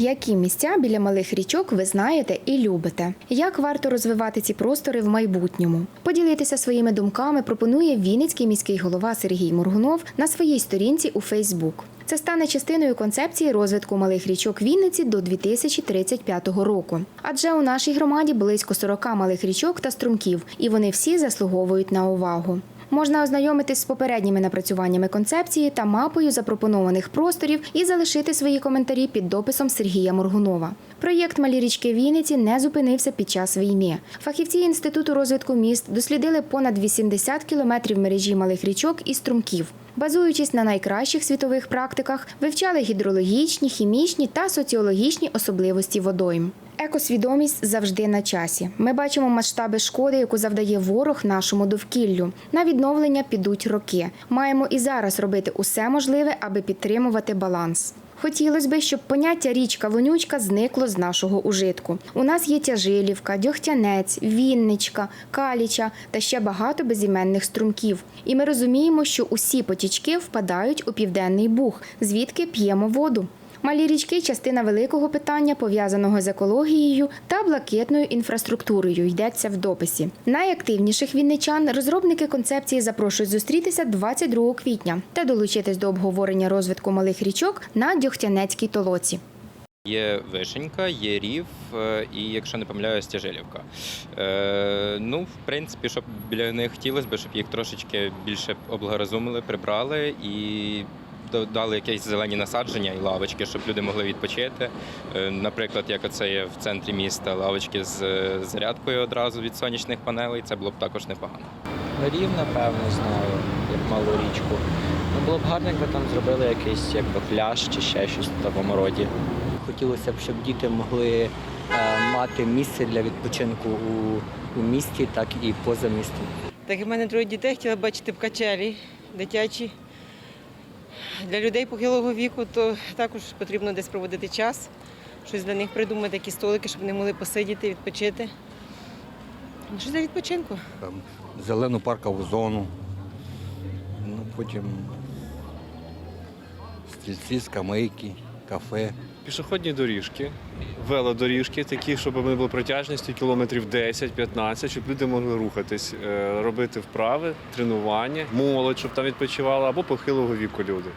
Які місця біля малих річок ви знаєте і любите? Як варто розвивати ці простори в майбутньому? Поділитися своїми думками пропонує Вінницький міський голова Сергій Моргунов на своїй сторінці у Фейсбук. Це стане частиною концепції розвитку малих річок Вінниці до 2035 року. Адже у нашій громаді близько 40 малих річок та струмків, і вони всі заслуговують на увагу. Можна ознайомитись з попередніми напрацюваннями концепції та мапою запропонованих просторів і залишити свої коментарі під дописом Сергія Моргунова. Проєкт Малі річки Вінниці не зупинився під час війни. Фахівці інституту розвитку міст дослідили понад 80 кілометрів мережі малих річок і струмків. Базуючись на найкращих світових практиках, вивчали гідрологічні, хімічні та соціологічні особливості водойм. Екосвідомість завжди на часі. Ми бачимо масштаби шкоди, яку завдає ворог нашому довкіллю. На відновлення підуть роки. Маємо і зараз робити усе можливе, аби підтримувати баланс. Хотілося б, щоб поняття річка вонючка зникло з нашого ужитку. У нас є Тяжилівка, Дьогтянець, Вінничка, Каліча та ще багато безіменних струмків. І ми розуміємо, що усі потічки впадають у південний буг, звідки п'ємо воду. Малі річки частина великого питання, пов'язаного з екологією та блакитною інфраструктурою, йдеться в дописі. Найактивніших вінничан розробники концепції запрошують зустрітися 22 квітня та долучитись до обговорення розвитку малих річок на Дьогтянецькій толоці. Є Вишенька, є Рів е, і, якщо не помиляюсь, Тяжилівка. Е, ну, в принципі, щоб біля них хотілося б, щоб їх трошечки більше облагорозумили, прибрали і додали якісь зелені насадження і лавочки, щоб люди могли відпочити. Е, наприклад, як оце є в центрі міста, лавочки з е, зарядкою одразу від сонячних панелей, це було б також непогано. Рів, напевно, знаю, як малу річку. Ну, було б гарно, якби там зробили якийсь якби пляж чи ще щось в такому роді. Хотілося б, щоб діти могли е, мати місце для відпочинку у, у місті, так і поза містом. Так як в мене троє дітей, хотіла бачити б качелі дитячі. Для людей похилого віку то також потрібно десь проводити час, щось для них придумати, якісь столики, щоб вони могли посидіти, відпочити. Що для відпочинку. там, зелену паркову зону, ну, потім стільці, скамейки, кафе. Пішохідні доріжки, велодоріжки, такі, щоб вони були протяжністю кілометрів 10-15, щоб люди могли рухатись, е, робити вправи, тренування, молодь, щоб там відпочивала, або похилого віку люди.